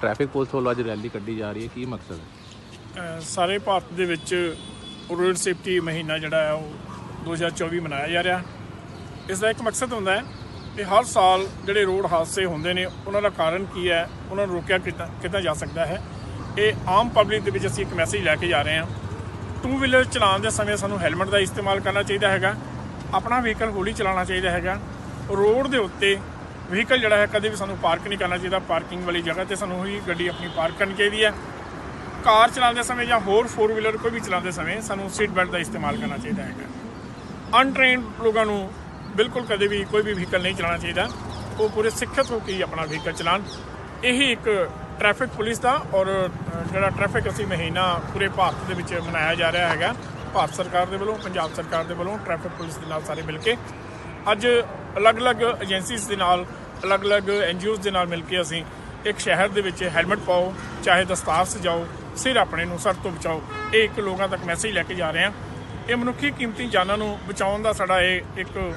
Traffic police ਵੱਲੋਂ ਅੱਜ rally ਕੱਢੀ ਜਾ ਰਹੀ ਹੈ। ਕੀ ਮਕਸਦ ਹੈ? ਸਾਰੇ ਭਾਰਤ ਦੇ ਵਿੱਚ ਰੋਡ ਸੇਫਟੀ ਮਹੀਨਾ ਜਿਹੜਾ ਹੈ, ਉਹ 2024 ਮਨਾਇਆ ਜਾ ਰਿਹਾ। ਇਸ ਦਾ ਇੱਕ ਮਕਸਦ ਹੁੰਦਾ ਹੈ ਕਿ ਹਰ ਸਾਲ ਜਿਹੜੇ ਰੋਡ ਹਾਦਸੇ ਹੁੰਦੇ ਨੇ, ਉਹਨਾਂ ਦਾ ਕਾਰਨ ਕੀ ਹੈ, ਉਹਨਾਂ ਨੂੰ ਰੋਕਿਆ ਕਿੱਦਾਂ ਕਿੱਦਾਂ ਜਾ ਸਕਦਾ ਹੈ। ਇਹ ਆਮ ਪਬਲਿਕ ਦੇ ਵਿੱਚ ਅਸੀਂ ਇੱਕ ਮੈਸੇਜ ਲੈ ਕੇ ਜਾ ਰਹੇ ਹਾਂ। ਟੂ ਵੀਲਰ ਚਲਾਉਣ ਦੇ ਸਮੇਂ ਸਾਨੂੰ ਹੈਲਮਟ ਦਾ ਇਸਤੇਮਾਲ ਕਰਨਾ ਚਾਹੀਦਾ ਹੈਗਾ। ਆਪਣਾ ਵਹੀਕਲ ਹੌਲੀ ਚਲਾਉਣਾ ਚਾਹੀਦਾ ਹੈਗਾ। ਰੋਡ ਦੇ ਉੱਤੇ ਵਹੀਕਲ ਜਿਹੜਾ ਹੈ ਕਦੇ ਵੀ ਸਾਨੂੰ ਪਾਰਕ ਨਹੀਂ ਕਰਨਾ ਚਾਹੀਦਾ, ਪਾਰਕਿੰਗ ਵਾਲੀ ਜਗ੍ਹਾ ਤੇ ਸਾਨੂੰ ਹੀ ਗੱਡੀ ਆਪਣੀ ਪਾਰਕ ਕਰਨੀ ਚਾਹੀਦੀ ਹੈ। ਕਾਰ ਚਲਾਉਂਦੇ ਸਮੇਂ ਜਾਂ ਹੋਰ ਫੋਰ ਵੀਲਰ ਕੋਈ ਵੀ ਚਲਾਉਂਦੇ ਸਮੇਂ ਸਾਨੂੰ ਸੀਟ ਬੈਲਟ ਦਾ ਇਸਤੇਮਾਲ ਕਰਨਾ ਚਾਹੀਦਾ ਹੈਗਾ। ਅਨਟ੍ਰੇਨਡ ਲੋਕਾਂ ਨੂੰ ਬਿਲਕੁਲ ਕਦੇ ਵੀ ਕੋਈ ਵੀ ਵਹੀਕਲ ਨਹੀਂ ਚਲਾਉਣਾ ਚਾਹੀਦਾ। ਉਹ ਪੂਰੇ ਸਿੱਖਿਅਤ ਹੋ ਕੇ ਹੀ ਆਪਣਾ ਵਹੀਕਲ ਚਲਾਉਣ। ਇਹੀ ਇੱਕ ਟ੍ਰੈਫਿਕ ਪੁਲਿਸ ਦਾ ਔਰ ਜਿਹੜਾ ਟ੍ਰੈਫਿਕ ਅਸੀਂ ਮਹੀਨਾ ਪੂਰੇ ਭਾਰਤ ਦੇ ਵਿੱਚ ਮਨਾਇਆ ਜਾ ਰਿਹਾ ਹੈਗਾ। ਭਾਰਤ ਸਰਕਾਰ ਦੇ ਵੱਲੋਂ, ਪੰਜਾਬ ਸਰਕਾਰ ਦੇ ਵੱਲੋਂ ਟ੍ਰੈਫਿਕ ਪੁਲਿਸ ਦੇ ਨਾਲ ਸਾਰੇ ਮਿਲ ਕੇ ਅੱਜ ਅਲੱਗ-ਅਲੱਗ ਏਜੰਸੀਜ਼ ਦੇ ਨਾਲ, ਅਲੱਗ-ਅਲੱਗ ਐਨਜੀਓਜ਼ ਦੇ ਨਾਲ ਮਿਲ ਕੇ ਅਸੀਂ ਇੱਕ ਸ਼ਹਿਰ ਦੇ ਵਿੱਚ ਹੈਲਮਟ ਪਾਓ, ਚਾਹੇ ਦਸਤਾਰ ਸਜਾਓ, ਸਿਰ ਆਪਣੇ ਨੂੰ, ਸਰ ਤੋਂ ਬਚਾਓ। ਇਹ ਇੱਕ ਲੋਕਾਂ ਤੱਕ ਮੈਸੇਜ ਲੈ ਕੇ ਜਾ ਰਹੇ ਹਾਂ। ਇਹ ਮਨੁੱਖੀ ਕੀਮਤੀ ਜਾਨਾਂ ਨੂੰ ਬਚਾਉਣ ਦਾ ਸਾਡਾ ਇਹ ਇੱਕ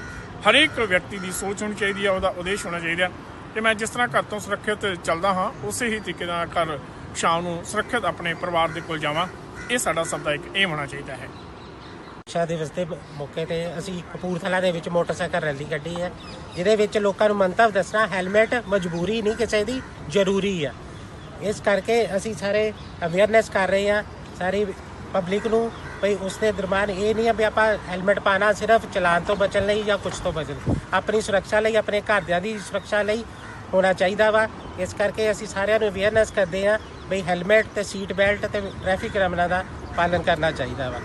ਹਰੇਕ ਵਿਅਕਤੀ ਦੀ ਸੋਚ ਹੋਣੀ ਚਾਹੀਦੀ ਹੈ ਉਹਦਾ ਉਦੇਸ਼ ਹੋਣਾ ਚਾਹੀਦਾ। ਕਿ ਮੈਂ ਜਿਸ ਤਰ੍ਹਾਂ ਘਰ ਤੋਂ ਸੁਰੱਖਿਅਤ ਚੱਲਦਾ ਹਾਂ, ਉਸੇ ਹੀ ਤਰੀਕੇ ਨਾਲ ਘਰ ਸ਼ਾਮ ਨੂੰ ਸੁਰੱਖਿਅਤ ਆਪਣੇ ਪਰਿਵਾਰ ਦੇ ਕੋਲ ਜਾਵਾਂ। ਇਹ ਸਾਡਾ ਸਭ ਦਾ ਇੱਕ ਏਮ ਹੋਣਾ ਚਾਹੀਦਾ ਹੈ। ਸ਼ਾ ਦਿਵਸ ਦੇ ਮੌਕੇ ਤੇ ਅਸੀਂ ਕਪੂਰਥਲਾ ਦੇ ਵਿੱਚ ਮੋਟਰਸਾਈਕਲ ਰੈਲੀ ਕੱਢੀ ਹੈ, ਜਿਹਦੇ ਵਿੱਚ ਲੋਕਾਂ ਨੂੰ ਮੰਤਵ ਦੱਸਣਾ, ਹੈਲਮਟ ਮਜਬੂਰੀ ਨਹੀਂ ਕਿਸੇ ਦੀ, ਜ਼ਰੂਰੀ ਹੈ ਇਸ ਕਰਕੇ ਅਸੀਂ ਸਾਰੇ ਅਵੇਅਰਨੈਸ ਕਰ ਰਹੇ ਹਾਂ, ਸਾਰੀ ਪਬਲਿਕ ਨੂੰ ਭਈ ਉਸ ਦੇ ਦਰਮਿਆਨ ਇਹ ਨਹੀਂ ਹੈ ਵੀ ਆਪਾਂ ਹੈਲਮਟ ਪਾਣਾ ਸਿਰਫ ਚਲਾਨ ਤੋਂ ਬਚਣ ਲਈ ਜਾਂ ਕੁਝ ਤੋਂ ਬਚਣ ਆਪਣੀ ਸੁਰੱਖਿਆ ਲਈ, ਆਪਣੇ ਘਰਦਿਆਂ ਦੀ ਸੁਰੱਖਿਆ ਲਈ ਹੋਣਾ ਚਾਹੀਦਾ ਵਾ। ਇਸ ਕਰਕੇ ਅਸੀਂ ਸਾਰਿਆਂ ਨੂੰ ਅਵੇਅਰਨੈਸ ਕਰਦੇ ਹਾਂ, ਭਈ ਹੈਲਮਟ ਤੇ ਸੀਟ ਬੈਲਟ ਤੇ ਟ੍ਰੈਫਿਕ ਨਿਯਮਾਂ ਦਾ ਪਾਲਣ ਕਰਨਾ ਚਾਹੀਦਾ ਵਾ।